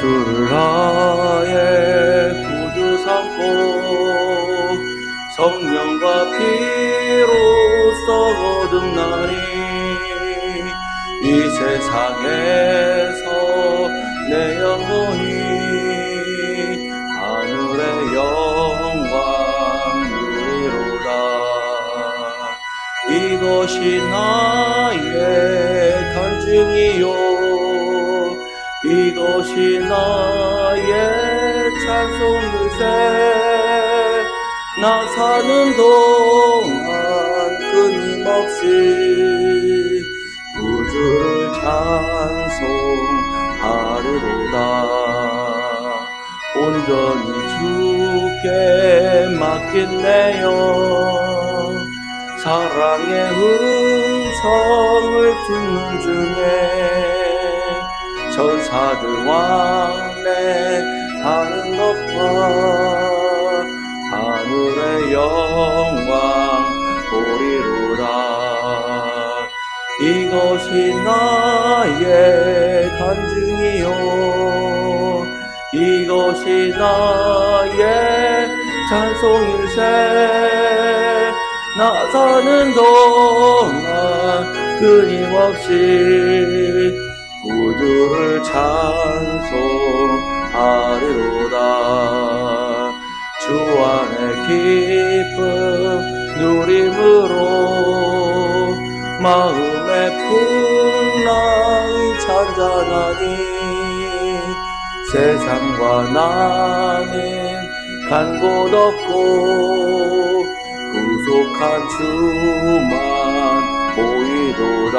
예수를 나의 구주 삼고 성령과 피로 써 거듭나니 이 세상에서 내 영혼이 하늘의 영광 누리로다. 이것이 나의 간증이요 이것이 나의 찬송일세. 나 사는 동안 끊임없이 구주를 찬송하리로다 온전히 주께 맡긴 내영 사랑의 음성을 듣는 중에 천 사들 왕래 하는 것과 하늘의 영광 보리로다. 이것이 나의 간증이요. 이것이 나의 찬송일세 나 사는 동안 끊임없이 구주를 찬송하리로다. 주 안에 기쁨 누림으로 마음의 풍랑이 잔잔하니 세상과 나는 간곳 없고 구속한 주만 보이도다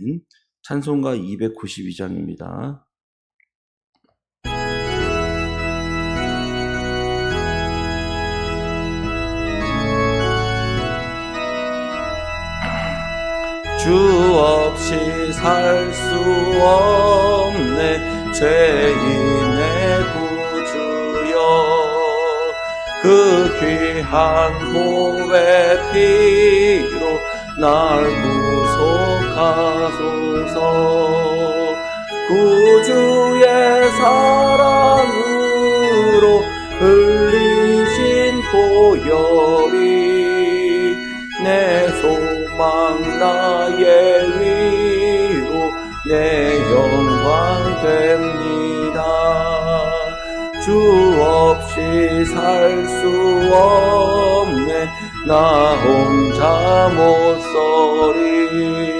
아멘. 찬송가 292장입니다. 주 없이 살 수 없네 죄인의 구주여 그 귀한 보배 피로 날 구속 하소서. 구주의 사랑으로 흘리신 보혈이 내 소망 나의 위로 내 영광 됩니다. 주 없이 살 수 없네. 나 혼자 못 서리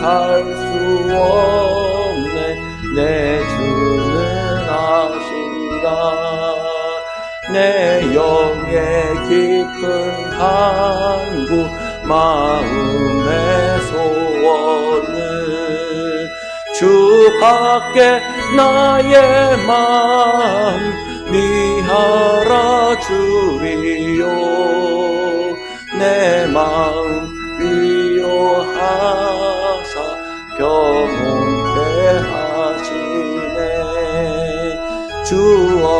살 수 없네. 내 주는 아신다. 내 영의 깊은 간구 마음의 소원을 주 밖에 나의 마음 미하라 주리요. 내 마음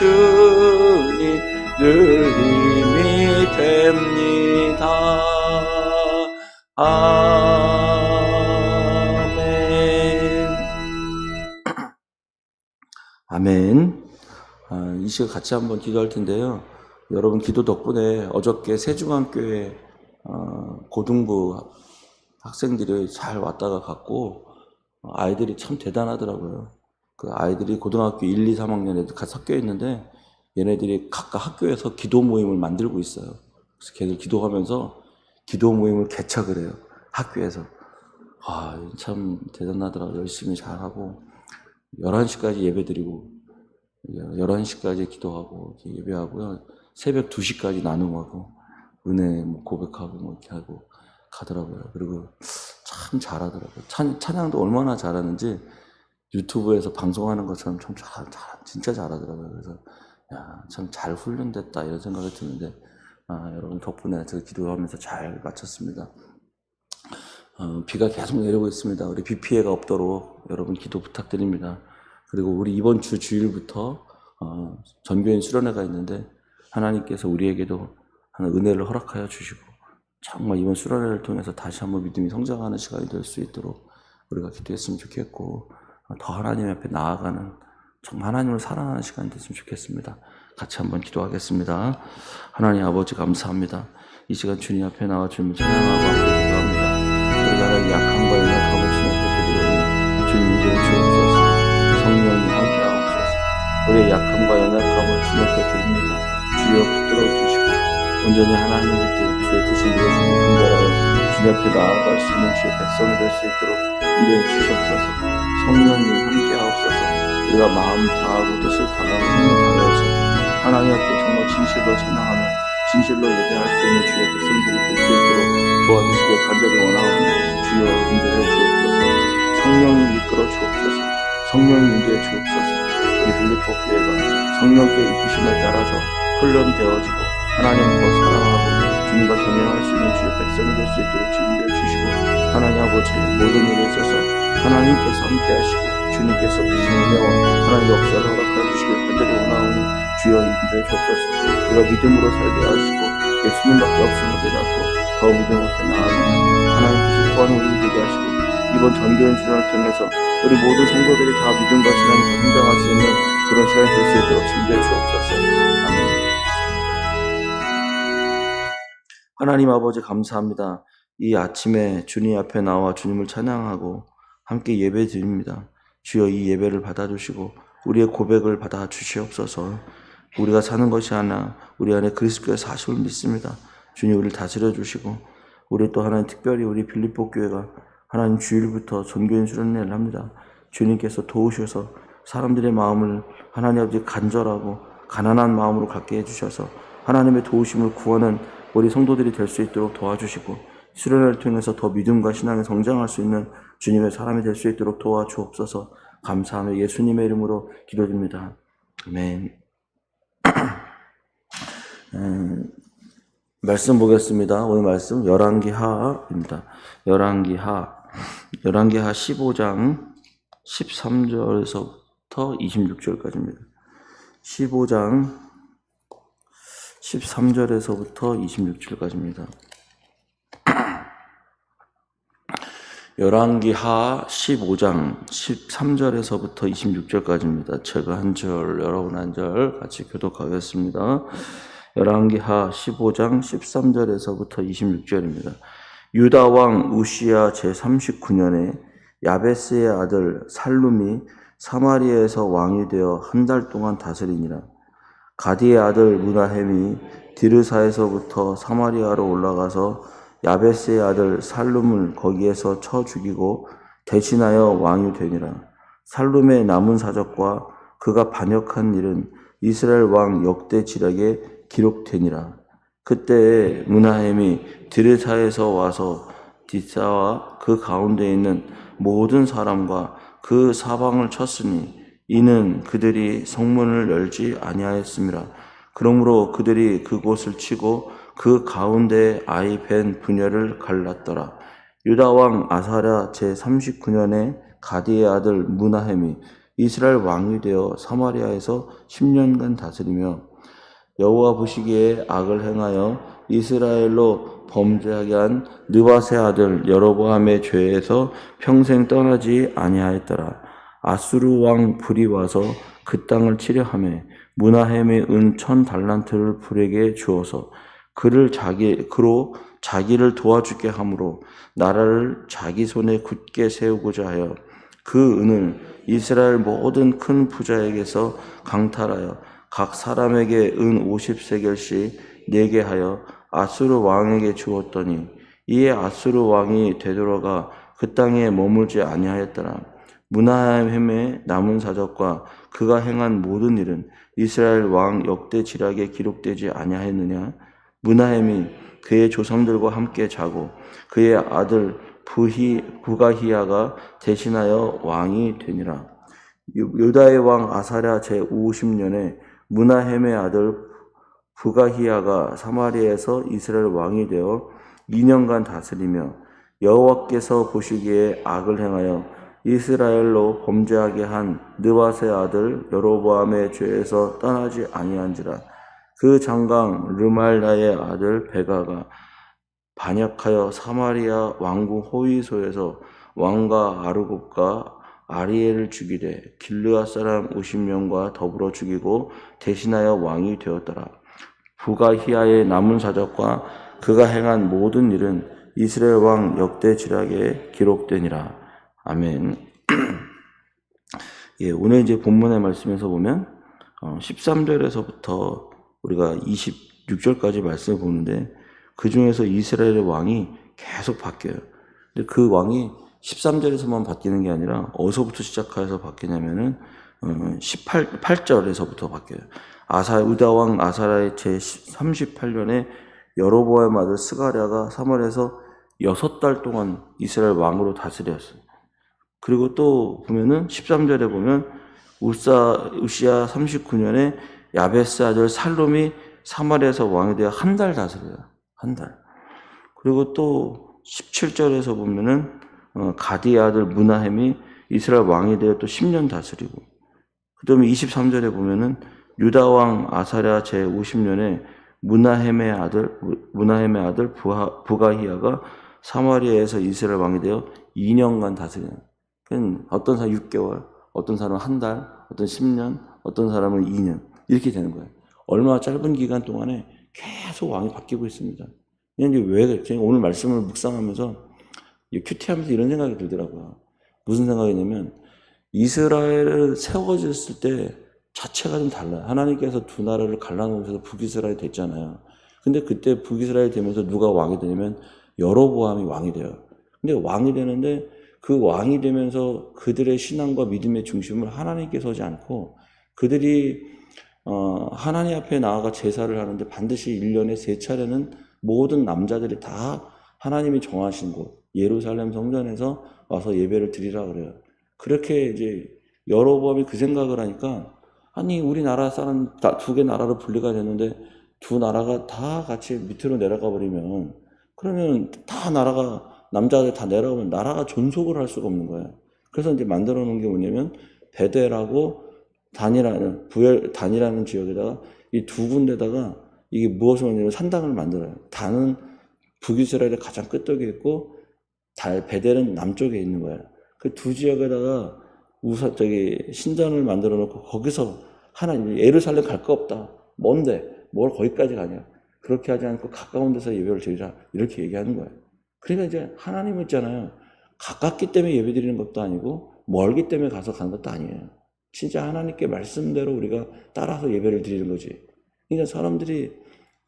주님 늘 힘이 됩니다. 아멘. 아멘. 아, 이 시간 같이 한번 기도할 텐데요. 여러분 기도 덕분에 어저께 세중앙교회 어, 고등부 학생들이 잘 왔다가 갔고 어, 아이들이 참 대단하더라고요. 그 아이들이 고등학교 1, 2, 3학년에도 같이 섞여 있는데 얘네들이 각각 학교에서 기도 모임을 만들고 있어요. 그래서 걔들 기도하면서 기도 모임을 개척을 해요. 학교에서. 아, 참 대단하더라고요. 열심히 잘하고 11시까지 예배 드리고 11시까지 기도하고 예배하고요. 새벽 2시까지 나눔하고 은혜 뭐 고백하고 뭐 이렇게 하고 가더라고요. 그리고 참 잘하더라고요. 찬, 찬양도 얼마나 잘하는지 유튜브에서 방송하는 것처럼 참 잘, 잘, 진짜 잘하더라고요. 그래서 야, 참 잘 훈련됐다 이런 생각이 드는데 아, 여러분 덕분에 제가 기도하면서 잘 마쳤습니다. 어, 비가 계속 내리고 있습니다. 우리 비 피해가 없도록 여러분 기도 부탁드립니다. 그리고 우리 이번 주 주일부터 어, 전교인 수련회가 있는데 하나님께서 우리에게도 하는 은혜를 허락하여 주시고 정말 이번 수련회를 통해서 다시 한번 믿음이 성장하는 시간이 될 수 있도록 우리가 기도했으면 좋겠고 어, 더 하나님 앞에 나아가는 정말 하나님을 사랑하는 시간이 됐으면 좋겠습니다. 같이 한번 기도하겠습니다. 하나님 아버지 감사합니다. 이 시간 주님 앞에 나와 주님을 찬양하고 함께 기도합니다. 하나님 약함과 연약함을 주님 앞에 드리오니 주님 이제 주옵소서 성령이 함께 하옵소서 우리의 약함과 연약함을 주님 앞에 드립니다. 주여 붙들어 주시고 온전히 하나님의 뜻 주의 뜻을 이루어주고 분별하여 주님 앞에 나아갈 수 있는 주의 백성이 될 수 있도록 인도해 주시옵소서. 성령님 함께 하옵소서. 우리가 마음 다하고 뜻을 다하고 힘을 다하여서 하나님 앞에 정말 진실로 찬양하며 진실로 예배할 수 있는 주의 백성들이 될 수 있도록 도와주시길 간절히 원하오니 주여 인도해 주옵소서. 성령이 이끌어 주옵소서. 성령이 인도해 주옵소서. 우리 빌립보 교회가 성령께 이끄심에 따라서 훈련되어지고 하나님 더 사랑하고 주님과 동행할 수 있는 주의 백성이 될 수 있도록 주시고 하나님 아버지 모든 일에 있어서 하나님께서 함께 하시고 주님께서 크신 은혜와 하나님 역사를 허락하여 주시길 간절히 원하오니 주여 인도해 주옵소서. 우리가 믿음으로 살게 하시고 예수님밖에 없음을 깨닫고 더 믿음으로 나아가는 하나님께서 또한 우리를 되게 하시고 이번 전교연 수련을 통해서 우리 모든 성도들이 다 믿음과 신앙이 더 성장할 수 있는 그런 시간이 될 수 있도록 준비해 주옵소서. 아멘. 하나님 아버지 감사합니다. 이 아침에 주님 앞에 나와 주님을 찬양하고 함께 예배 드립니다. 주여 이 예배를 받아주시고 우리의 고백을 받아 주시옵소서. 우리가 사는 것이 하나 우리 안에 그리스도의 사실을 믿습니다. 주님 우리를 다스려 주시고 우리 또 하나님 특별히 우리 빌립보 교회가 하나님 주일부터 전교인 수련회를 합니다. 주님께서 도우셔서 사람들의 마음을 하나님 아버지 간절하고 가난한 마음으로 갖게 해주셔서 하나님의 도우심을 구하는 우리 성도들이 될 수 있도록 도와주시고 수련회를 통해서 더 믿음과 신앙에 성장할 수 있는 주님의 사람이 될 수 있도록 도와주옵소서 감사하며 예수님의 이름으로 기도드립니다. 아멘. 음, 말씀 보겠습니다. 오늘 말씀 열왕기하입니다. 열왕기하 열왕기하 15장 13절에서부터 26절까지입니다. 15장 13절에서부터 26절까지입니다. 열왕기하 15장 13절에서부터 26절까지입니다. 제가 한 절, 여러분 한 절 같이 교독하겠습니다. 열왕기하 15장 13절에서부터 26절입니다. 유다 왕 우시야 제39년에 야베스의 아들 살룸이 사마리아에서 왕이 되어 한 달 동안 다스리니라. 가디의 아들 무나햄이 디르사에서부터 사마리아로 올라가서 야베스의 아들 살룸을 거기에서 쳐 죽이고 대신하여 왕이 되니라. 살룸의 남은 사적과 그가 반역한 일은 이스라엘 왕 역대 지략에 기록되니라. 그때에 무나햄이 디르사에서 와서 디사와 그 가운데 있는 모든 사람과 그 사방을 쳤으니 이는 그들이 성문을 열지 아니하였음이라. 그러므로 그들이 그곳을 치고 그 가운데 아이 벤 분열을 갈랐더라. 유다 왕 아사랴 제 39년에 가디의 아들 무나햄이 이스라엘 왕이 되어 사마리아에서 10년간 다스리며 여호와 보시기에 악을 행하여 이스라엘로 범죄하게 한 느바세 아들 여로보암의 죄에서 평생 떠나지 아니하였더라. 아수르 왕 불이 와서 그 땅을 치려하며 문하햄의 은 천 달란트를 불에게 주어서 그를 자기 그로 자기를 도와주게 함으로 나라를 자기 손에 굳게 세우고자 하여 그 은을 이스라엘 모든 큰 부자에게서 강탈하여 각 사람에게 은 50세겔씩 내게 하여 아수르 왕에게 주었더니 이에 아수르 왕이 되돌아가 그 땅에 머물지 아니하였더라. 문하햄의 남은 사적과 그가 행한 모든 일은 이스라엘 왕 역대 지략에 기록되지 아니하였느냐? 문하햄이 그의 조상들과 함께 자고 그의 아들 부히 부가히야가 대신하여 왕이 되니라. 유- 유다의 왕 아사랴 제 50년에 문하햄의 아들 부가히야가 사마리아에서 이스라엘 왕이 되어 2년간 다스리며 여호와께서 보시기에 악을 행하여 이스라엘로 범죄하게 한 느바세 아들 여로보암의 죄에서 떠나지 아니한지라 그 장강 르말라의 아들 베가가 반역하여 사마리아 왕궁 호위소에서 왕과 아르곱과 아리엘을 죽이되 길르앗 사람 50명과 더불어 죽이고 대신하여 왕이 되었더라. 부가히야의 남은 사적과 그가 행한 모든 일은 이스라엘 왕 역대 지략에 기록되니라. 아멘. 예, 오늘 이제 본문의 말씀에서 보면 어, 13절에서부터 우리가 26절까지 말씀을 보는데 그 중에서 이스라엘의 왕이 계속 바뀌어요. 근데 그 왕이 13절에서만 바뀌는 게 아니라 어디서부터 시작해서 바뀌냐면은 어, 18, 8절에서부터 바뀌어요. 아사 유다 왕 아사라의 제 38년에 여로보암 아들 스가랴가 3월에서 여섯 달 동안 이스라엘 왕으로 다스렸어요. 그리고 또 보면은 13절에 보면 우사 우시아 39년에 야베스 아들 살롬이 사마리아에서 왕이 되어 한 달 다스려요. 한 달. 그리고 또 17절에서 보면은 어, 가디 아들 문하햄이 이스라엘 왕이 되어 또 10년 다스리고 그다음에 23절에 보면은 유다 왕 아사랴 제 50년에 문하햄의 아들 문하햄의 아들 부하, 부가히야가 사마리아에서 이스라엘 왕이 되어 2년간 다스려요. 그건 어떤 사람 6개월, 어떤 사람은 한 달, 어떤 10년, 어떤 사람은 2년 이렇게 되는 거예요. 얼마나 짧은 기간 동안에 계속 왕이 바뀌고 있습니다. 이제 왜? 제가 오늘 말씀을 묵상하면서 이 큐티하면서 이런 생각이 들더라고요. 무슨 생각이냐면 이스라엘을 세워졌을 때 자체가 좀 달라요. 하나님께서 두 나라를 갈라놓으셔서 북이스라엘이 됐잖아요. 근데 그때 북이스라엘이 되면서 누가 왕이 되냐면 여로보암이 왕이 돼요. 근데 왕이 되는데 그 왕이 되면서 그들의 신앙과 믿음의 중심을 하나님께 서지 않고 그들이 어, 하나님 앞에 나아가 제사를 하는데 반드시 1년에 세 차례는 모든 남자들이 다 하나님이 정하신 곳 예루살렘 성전에서 와서 예배를 드리라 그래요. 그렇게 이제 여로보암이 그 생각을 하니까 아니 우리나라 사람 두 개 나라로 분리가 됐는데 두 나라가 다 같이 밑으로 내려가 버리면 그러면 다 나라가 남자들 다 내려가면 나라가 존속을 할 수가 없는 거예요. 그래서 이제 만들어 놓은 게 뭐냐면 베델하고 단이라는 부엘 단이라는 지역에다가 이 두 군데다가 이게 무엇을 하냐면 산당을 만들어요. 단은 북이스라엘의 가장 끝쪽에 있고 달 베델은 남쪽에 있는 거예요. 그 두 지역에다가 우사 저기 신전을 만들어 놓고 거기서 하나님 예루살렘 갈 거 없다. 뭔데? 뭘 거기까지 가냐? 그렇게 하지 않고 가까운 데서 예배를 드리라 이렇게 얘기하는 거예요. 그러니까 이제 하나님 있잖아요. 가깝기 때문에 예배 드리는 것도 아니고 멀기 때문에 가서 가는 것도 아니에요. 진짜 하나님께 말씀대로 우리가 따라서 예배를 드리는 거지. 그러니까 사람들이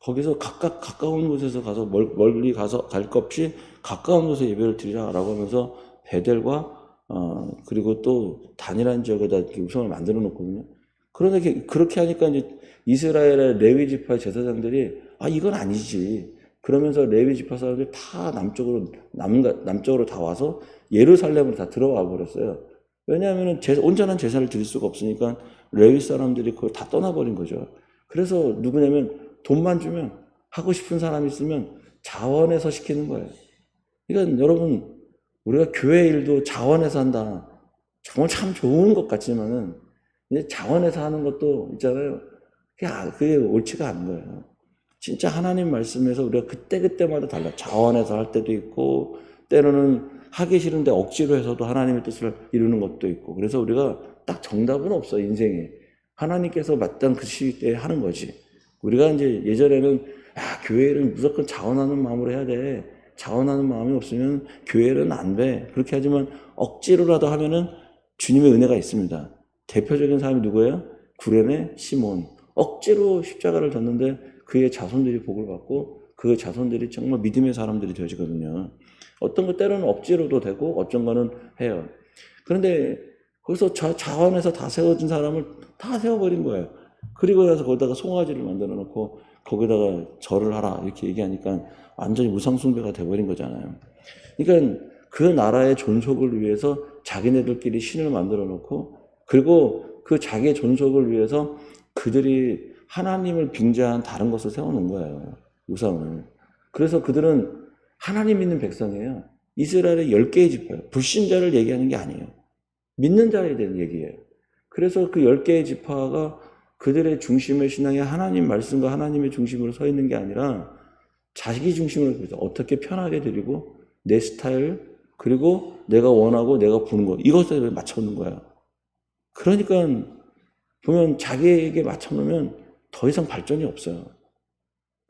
거기서 가까, 가까운 곳에서 가서 멀, 멀리 가서 갈 것 없이 가까운 곳에 예배를 드리라라고 하면서 베델과 어, 그리고 또 단일한 지역에다 이렇게 우선을 만들어 놓거든요. 그런데 그렇게 하니까 이제 이스라엘의 레위 지파 제사장들이 아 이건 아니지. 그러면서 레위 지파 사람들이 다 남쪽으로 남 남쪽으로 다 와서 예루살렘으로 다 들어와 버렸어요. 왜냐하면 제, 온전한 제사를 드릴 수가 없으니까 레위 사람들이 그걸 다 떠나버린 거죠. 그래서 누구냐면 돈만 주면 하고 싶은 사람이 있으면 자원해서 시키는 거예요. 그러니까 여러분 우리가 교회 일도 자원해서 한다. 정말 참 좋은 것 같지만은 이제 자원에서 하는 것도 있잖아요. 그게, 아- 그게 옳지가 않은 거예요. 진짜 하나님 말씀에서 우리가 그때그때마다 달라. 자원에서 할 때도 있고, 때로는 하기 싫은데 억지로 해서도 하나님의 뜻을 이루는 것도 있고. 그래서 우리가 딱 정답은 없어, 인생에. 하나님께서 마땅 그 시기에 하는 거지. 우리가 이제 예전에는, 야, 교회를 무조건 자원하는 마음으로 해야 돼. 자원하는 마음이 없으면 교회는 안 돼. 그렇게 하지만 억지로라도 하면은 주님의 은혜가 있습니다. 대표적인 사람이 누구예요? 구레네 시몬. 억지로 십자가를 졌는데 그의 자손들이 복을 받고 그 자손들이 정말 믿음의 사람들이 되어지거든요. 어떤 것 때로는 억지로도 되고 어떤 거는 해요. 그런데 거기서 자, 자원에서 다 세워진 사람을 다 세워버린 거예요. 그리고 나서 거기다가 송아지를 만들어 놓고 거기다가 절을 하라 이렇게 얘기하니까 완전히 무상숭배가 돼버린 거잖아요. 그러니까 그 나라의 존속을 위해서 자기네들끼리 신을 만들어 놓고 그리고 그 자기의 존속을 위해서 그들이 하나님을 빙자한 다른 것을 세워놓은 거예요. 우상을. 그래서 그들은 하나님 믿는 백성이에요. 이스라엘의 10개의 지파예요. 불신자를 얘기하는 게 아니에요. 믿는 자에 대한 얘기예요. 그래서 그 10개의 지파가 그들의 중심의 신앙이 하나님 말씀과 하나님의 중심으로 서 있는 게 아니라 자기 중심으로 보죠. 어떻게 편하게 드리고 내 스타일 그리고 내가 원하고 내가 부는 것 이것에 맞춰놓는 거야. 그러니까 보면 자기에게 맞춰놓으면 더 이상 발전이 없어요.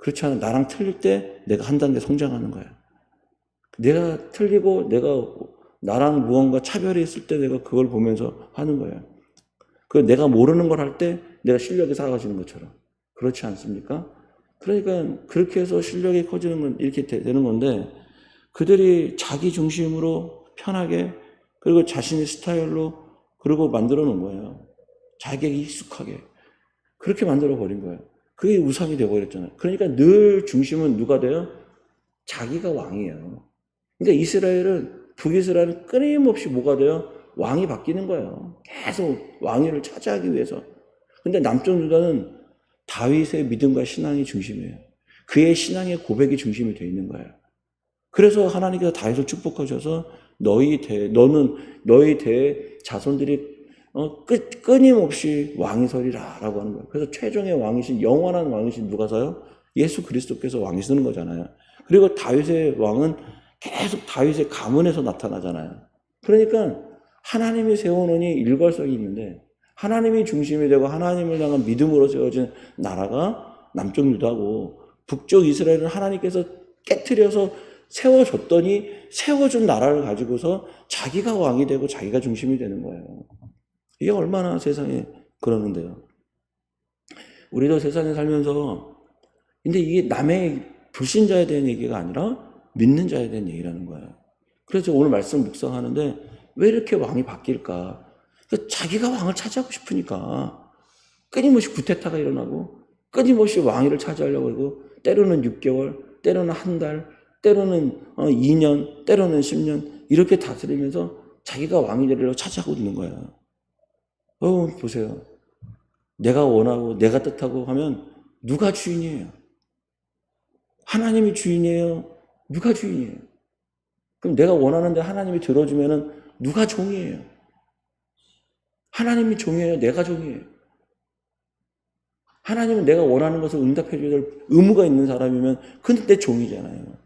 그렇지 않아 나랑 틀릴 때 내가 한 단계 성장하는 거야. 내가 틀리고 내가 나랑 무언가 차별이 있을 때 내가 그걸 보면서 하는 거예요. 그 내가 모르는 걸 할 때 내가 실력이 쌓아지는 것처럼 그렇지 않습니까? 그러니까 그렇게 해서 실력이 커지는 건 이렇게 되- 되는 건데 그들이 자기 중심으로 편하게 그리고 자신의 스타일로 그리고 만들어 놓은 거예요. 자기에게 익숙하게 그렇게 만들어 버린 거예요. 그게 우상이 되어 버렸잖아요. 그러니까 늘 중심은 누가 돼요? 자기가 왕이에요. 그러니까 이스라엘은 북이스라엘은 끊임없이 뭐가 돼요? 왕이 바뀌는 거예요. 계속 왕위를 차지하기 위해서. 근데 남쪽 유다는 다윗의 믿음과 신앙이 중심이에요. 그의 신앙의 고백이 중심이 되어 있는 거예요. 그래서 하나님께서 다윗을 축복하셔서 너희 대 너는 너희 대 자손들이 어, 끊, 끊임없이 왕이 서리라 라고 하는 거예요. 그래서 최종의 왕이신 영원한 왕이신 누가 서요? 예수 그리스도께서 왕이 서는 거잖아요. 그리고 다윗의 왕은 계속 다윗의 가문에서 나타나잖아요. 그러니까 하나님이 세워놓으니 일괄성이 있는데 하나님이 중심이 되고 하나님을 향한 믿음으로 세워진 나라가 남쪽 유다고 북쪽 이스라엘은 하나님께서 깨뜨려서 세워줬더니 세워준 나라를 가지고서 자기가 왕이 되고 자기가 중심이 되는 거예요. 이게 얼마나 세상에 그러는데요. 우리도 세상에 살면서 근데 이게 남의 불신자에 대한 얘기가 아니라 믿는 자에 대한 얘기라는 거예요. 그래서 오늘 말씀 묵상하는데 왜 이렇게 왕이 바뀔까? 그 자기가 왕을 차지하고 싶으니까 끊임없이 구테타가 일어나고 끊임없이 왕위를 차지하려고 그러고 때로는 6개월, 때로는 한 달, 때로는 2년, 때로는 10년 이렇게 다스리면서 자기가 왕이 되려고 차지하고 있는 거예요. 어, 보세요. 내가 원하고 내가 뜻하고 하면 누가 주인이에요? 하나님이 주인이에요? 누가 주인이에요? 그럼 내가 원하는데 하나님이 들어주면은 누가 종이에요? 하나님이 종이에요? 내가 종이에요? 하나님은 내가 원하는 것을 응답해 줘야 될 의무가 있는 사람이면 그건 내 종이잖아요.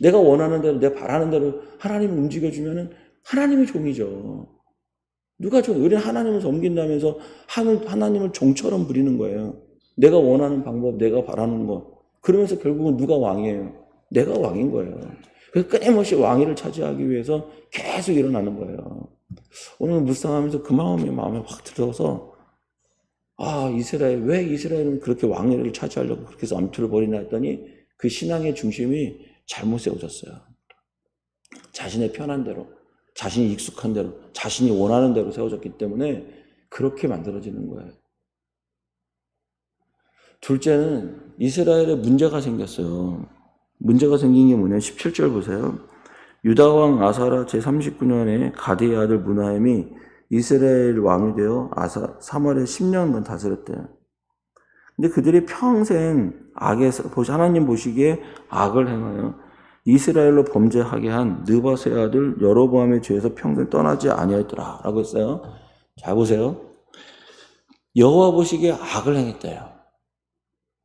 내가 원하는 대로, 내가 바라는 대로 하나님을 움직여주면은 하나님이 종이죠. 누가 종, 우리는 하나님을 섬긴다면서 하나님을 종처럼 부리는 거예요. 내가 원하는 방법, 내가 바라는 것. 그러면서 결국은 누가 왕이에요? 내가 왕인 거예요. 그래서 끊임없이 왕위를 차지하기 위해서 계속 일어나는 거예요. 오늘 묵상하면서 그 마음이 마음에 확 들어서 아 이스라엘 왜 이스라엘은 그렇게 왕위를 차지하려고 그렇게 암투를 벌이나 했더니 그 신앙의 중심이 잘못 세워졌어요. 자신의 편한 대로, 자신이 익숙한 대로, 자신이 원하는 대로 세워졌기 때문에 그렇게 만들어지는 거예요. 둘째는 이스라엘에 문제가 생겼어요. 문제가 생긴 게 뭐냐? 17절 보세요. 유다왕 아사라 제39년에 가디의 아들 문하임이 이스라엘 왕이 되어 아사, 3월에 10년간 다스렸대요. 근데 그들이 평생 악에서, 하나님 보시기에 악을 행하여 이스라엘로 범죄하게 한 느바세 아들 여로보암의 죄에서 평생 떠나지 아니하였더라라고 했어요. 자 보세요. 여호와 보시기에 악을 행했대요.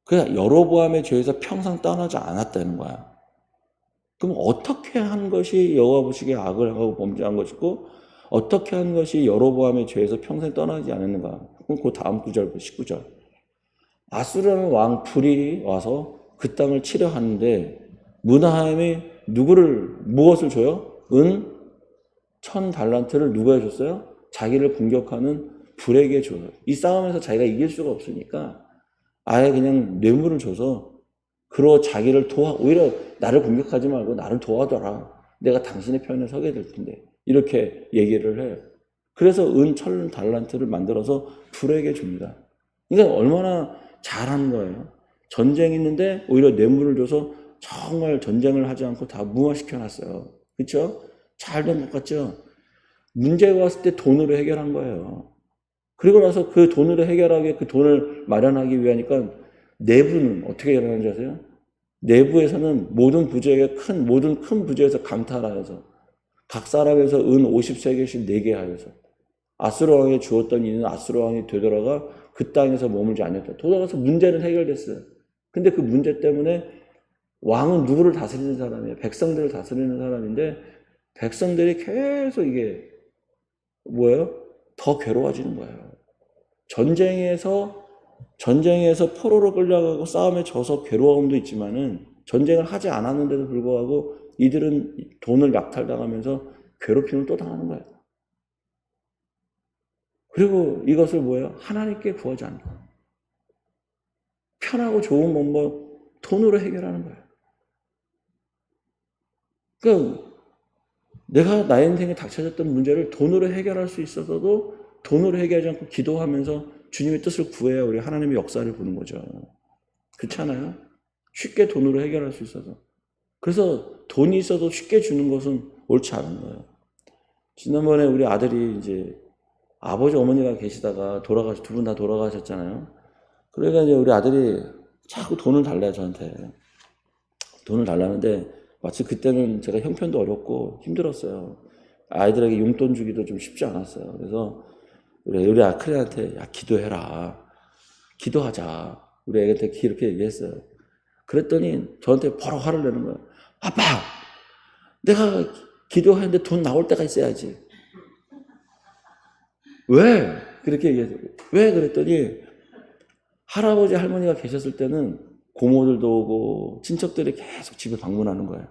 그냥 여로보암의 죄에서 평생 떠나지 않았다는 거야. 그럼 어떻게 한 것이 여호와 보시기에 악을 하고 범죄한 것이고 어떻게 한 것이 여로보암의 죄에서 평생 떠나지 않았는가? 그럼 그 다음 구절 19절. 아수르라는 왕 불이 와서 그 땅을 치려 하는데 문하임이 누구를 무엇을 줘요? 은 천 달란트를 누가 줬어요? 자기를 공격하는 불에게 줘요. 이 싸움에서 자기가 이길 수가 없으니까 아예 그냥 뇌물을 줘서 그러 자기를 도와 오히려 나를 공격하지 말고 나를 도와줘라. 내가 당신의 편에 서게 될 텐데 이렇게 얘기를 해요. 그래서 은천 달란트를 만들어서 불에게 줍니다. 그러니까 얼마나 잘한 거예요. 전쟁이 있는데 오히려 뇌물을 줘서 정말 전쟁을 하지 않고 다 무화시켜 놨어요. 그렇죠? 잘된 것 같죠? 문제가 왔을 때 돈으로 해결한 거예요. 그리고 나서 그 돈으로 해결하게 그 돈을 마련하기 위하니까 내부는 어떻게 일어나는지 아세요? 내부에서는 모든 부제에게 큰 모든 큰 부제에서 강탈하여서 각 사람에서 은 50세계씩 내게 하여서 아수르 왕에 주었던 이는 아수르 왕이 되돌아가 그 땅에서 머물지 않았다. 돌아가서 문제는 해결됐어요. 근데 그 문제 때문에 왕은 누구를 다스리는 사람이에요? 백성들을 다스리는 사람인데 백성들이 계속 이게 뭐예요? 더 괴로워지는 거예요. 전쟁에서 전쟁에서 포로로 끌려가고 싸움에 져서 괴로움도 있지만은 전쟁을 하지 않았는데도 불구하고 이들은 돈을 약탈당하면서 괴롭힘을 또 당하는 거예요. 그리고 이것을 뭐예요? 하나님께 구하지 않고 편하고 좋은 방법 돈으로 해결하는 거예요. 그러니까 내가 나의 인생에 닥쳐졌던 문제를 돈으로 해결할 수 있어서도 돈으로 해결하지 않고 기도하면서 주님의 뜻을 구해야 우리 하나님의 역사를 보는 거죠. 그렇지 않아요? 쉽게 돈으로 해결할 수 있어서. 그래서 돈이 있어도 쉽게 주는 것은 옳지 않은 거예요. 지난번에 우리 아들이 이제 아버지 어머니가 계시다가 돌아가시 두분 다 돌아가셨잖아요. 그러니까 이제 우리 아들이 자꾸 돈을 달래요 저한테. 돈을 달라는데 마치 그때는 제가 형편도 어렵고 힘들었어요. 아이들에게 용돈 주기도 좀 쉽지 않았어요. 그래서 우리 우리 아크리한테 야 기도해라. 기도하자. 우리 애한테 이렇게 얘기했어요. 그랬더니 저한테 바로 화를 내는 거예요. 아빠, 내가 기도하는데 돈 나올 때가 있어야지. 왜? 그렇게 얘기해서 왜 그랬더니 할아버지 할머니가 계셨을 때는 고모들도 오고 친척들이 계속 집에 방문하는 거예요.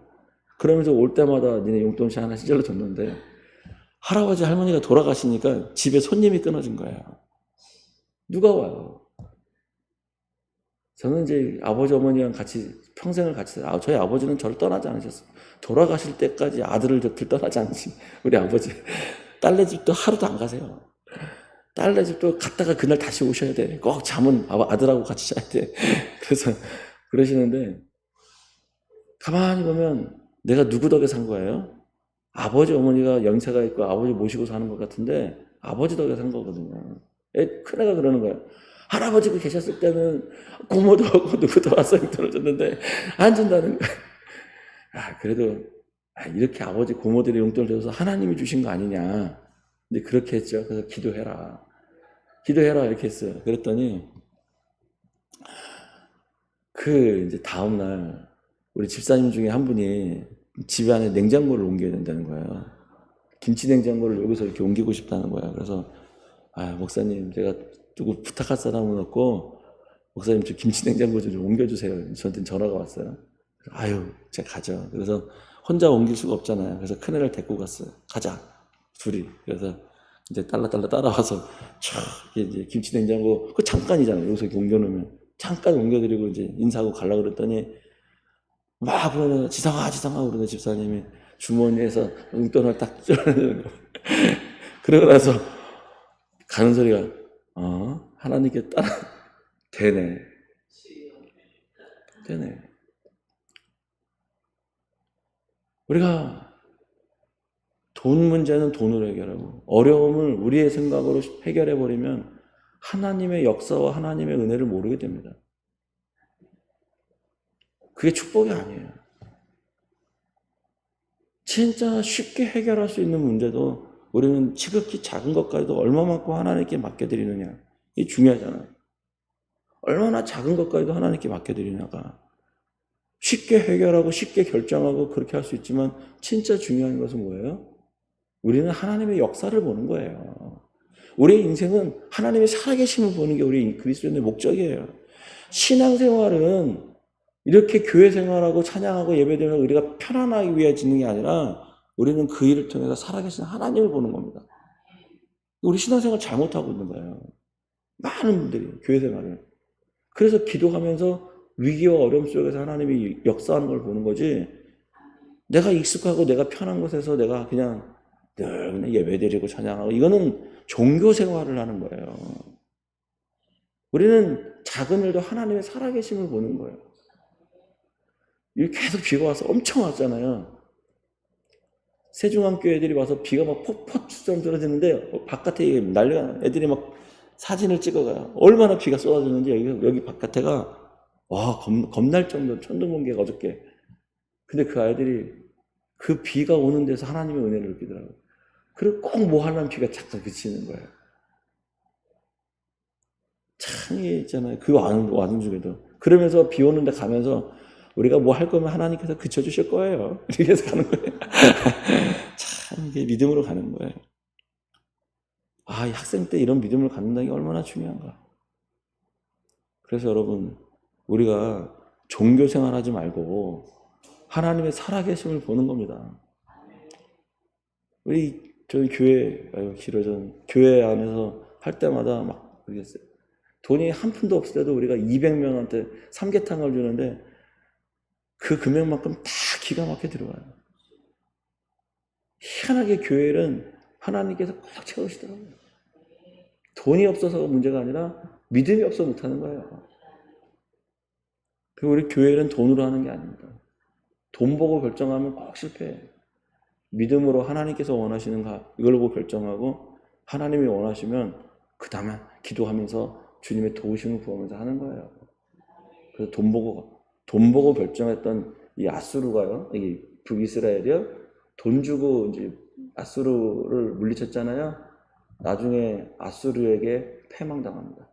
그러면서 올 때마다 니네 용돈씩 하나 시절로 줬는데 할아버지 할머니가 돌아가시니까 집에 손님이 끊어진 거예요. 누가 와요? 저는 이제 아버지 어머니랑 같이 평생을 같이 아, 저희 아버지는 저를 떠나지 않으셨어요. 돌아가실 때까지 아들을 곁을 떠나지 않으신 우리 아버지 딸네 집도 하루도 안 가세요. 딸네 집도 갔다가 그날 다시 오셔야 돼. 꼭 잠은 아- 아들하고 같이 자야 돼. 그래서 그러시는데 가만히 보면 내가 누구 덕에 산 거예요? 아버지 어머니가 연세가 있고 아버지 모시고 사는 것 같은데 아버지 덕에 산 거거든요. 애, 큰애가 그러는 거예요. 할아버지가 계셨을 때는 고모도 하고 누구도 와서 줬는데 안 준다는 거예요. 아, 그래도 아, 이렇게 아버지 고모들이 용돈을 줘서 하나님이 주신 거 아니냐. 근데 그렇게 했죠. 그래서 기도해라. 기도해라 이렇게 했어요. 그랬더니 그 이제 다음 날 우리 집사님 중에 한 분이 집 안에 냉장고를 옮겨야 된다는 거예요. 김치 냉장고를 여기서 이렇게 옮기고 싶다는 거예요. 그래서 아 목사님 제가 누구 부탁할 사람은 없고 목사님 저 김치 냉장고 좀 옮겨주세요. 저한테 전화가 왔어요. 아유 제가 가죠. 그래서 혼자 옮길 수가 없잖아요. 그래서 큰애를 데리고 갔어요. 가자 둘이. 그래서 이제 딸라딸라 따라와서 촥 이제 김치 냉장고 그 잠깐이잖아요. 여기서 이렇게 옮겨놓으면 잠깐 옮겨드리고 이제 인사하고 가려고 그랬더니 막 그러는 지상아 지상아 그러는 집사님이 주머니에서 용돈을 딱 쪄내는 거. 그러고 나서 가는 소리가 어 하나님께 따라 되네 되네 우리가 돈 문제는 돈으로 해결하고 어려움을 우리의 생각으로 해결해 버리면 하나님의 역사와 하나님의 은혜를 모르게 됩니다. 그게 축복이 아니에요. 진짜 쉽게 해결할 수 있는 문제도 우리는 지극히 작은 것까지도 얼마만큼 하나님께 맡겨드리느냐. 이게 중요하잖아요. 얼마나 작은 것까지도 하나님께 맡겨드리냐가. 쉽게 해결하고 쉽게 결정하고 그렇게 할 수 있지만 진짜 중요한 것은 뭐예요? 우리는 하나님의 역사를 보는 거예요. 우리의 인생은 하나님의 살아계심을 보는 게 우리 그리스도인의 목적이에요. 신앙생활은 이렇게 교회 생활하고 찬양하고 예배드리면 우리가 편안하기 위해 짓는 게 아니라 우리는 그 일을 통해서 살아계신 하나님을 보는 겁니다. 우리 신앙생활 잘못하고 있는 거예요. 많은 분들이 교회 생활을. 그래서 기도하면서 위기와 어려움 속에서 하나님이 역사하는 걸 보는 거지. 내가 익숙하고 내가 편한 곳에서 내가 그냥 늘 그냥 예배드리고 찬양하고 이거는 종교 생활을 하는 거예요. 우리는 작은 일도 하나님의 살아계심을 보는 거예요. 계속 비가 와서 엄청 왔잖아요. 세중앙 교회 애들이 와서 비가 막 폭포처럼 떨어지는데 바깥에 난리가 나. 애들이 막 사진을 찍어가요. 얼마나 비가 쏟아지는지 여기, 여기 바깥에가 와 겁, 겁날 정도 천둥번개가 어저께. 근데 그 아이들이 그 비가 오는 데서 하나님의 은혜를 느끼더라고요. 그리고 꼭뭐 하려면 비가 착착 그치는 거예요. 참 이게 있잖아요. 그 와는 중에도. 그러면서 비 오는데 가면서 우리가 뭐 할 거면 하나님께서 그쳐주실 거예요. 이렇게 해서 가는 거예요. 참 이게 믿음으로 가는 거예요. 아, 이 학생 때 이런 믿음을 갖는다는 게 얼마나 중요한가. 그래서 여러분, 우리가 종교 생활하지 말고 하나님의 살아계심을 보는 겁니다. 우리 저희 교회 길어전 교회 안에서 할 때마다 막 그러겠어요. 돈이 한 푼도 없을 때도 우리가 200명한테 삼계탕을 주는데 그 금액만큼 다 기가 막혀 들어와요. 희한하게 교회는 하나님께서 꼭 채우시더라고요. 돈이 없어서가 문제가 아니라 믿음이 없어 못하는 거예요. 그리고 우리 교회는 돈으로 하는 게 아닙니다. 돈 보고 결정하면 꼭 실패해요. 믿음으로 하나님께서 원하시는 가 이걸 보고 결정하고 하나님이 원하시면 그 다음에 기도하면서 주님의 도우심을 구하면서 하는 거예요. 그래서 돈 보고 돈 보고 결정했던 이 아수르가요, 이 북이스라엘이요, 돈 주고 이제 아수르를 물리쳤잖아요. 나중에 아수르에게 패망당합니다.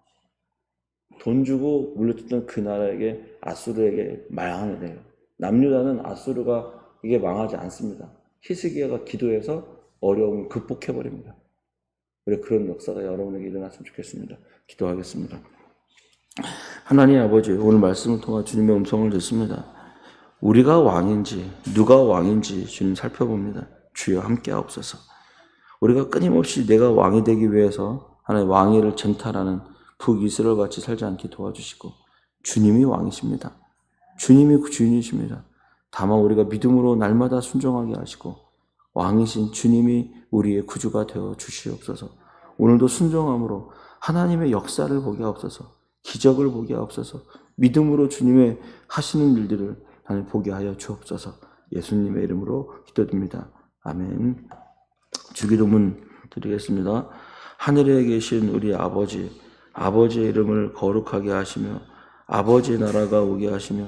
돈 주고 물리쳤던 그 나라에게 아수르에게 망하게 돼요. 남유다는 아수르가 이게 망하지 않습니다. 히스기야가 기도해서 어려움을 극복해 버립니다. 우리 그런 역사가 여러분에게 일어났으면 좋겠습니다. 기도하겠습니다. 하나님 아버지, 오늘 말씀을 통해 주님의 음성을 듣습니다. 우리가 왕인지, 누가 왕인지 주님 살펴봅니다. 주여 함께 하옵소서. 우리가 끊임없이 내가 왕이 되기 위해서 하나님 왕위를 쟁탈하는 북이스라엘 같이 살지 않게 도와주시고, 주님이 왕이십니다. 주님이 주인이십니다. 다만 우리가 믿음으로 날마다 순종하게 하시고, 왕이신 주님이 우리의 구주가 되어 주시옵소서. 오늘도 순종함으로 하나님의 역사를 보게 하옵소서. 기적을 보게 하옵소서. 믿음으로 주님의 하시는 일들을 하나님 보게 하여 주옵소서. 예수님의 이름으로 기도드립니다. 아멘. 주기도문 드리겠습니다. 하늘에 계신 우리 아버지, 아버지의 이름을 거룩하게 하시며 아버지의 나라가 오게 하시며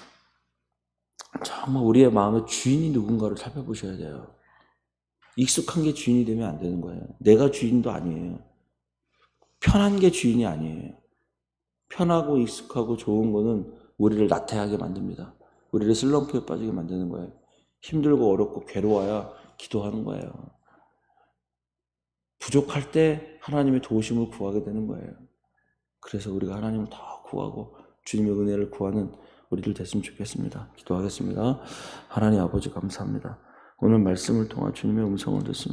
정말 우리의 마음의 주인이 누군가를 살펴보셔야 돼요. 익숙한 게 주인이 되면 안 되는 거예요. 내가 주인도 아니에요. 편한 게 주인이 아니에요. 편하고 익숙하고 좋은 거는 우리를 나태하게 만듭니다. 우리를 슬럼프에 빠지게 만드는 거예요. 힘들고 어렵고 괴로워야 기도하는 거예요. 부족할 때 하나님의 도우심을 구하게 되는 거예요. 그래서 우리가 하나님을 더 구하고 주님의 은혜를 구하는 우리들 됐으면 좋겠습니다. 기도하겠습니다. 하나님 아버지 감사합니다. 오늘 말씀을 통한 주님의 음성을 듣습니다.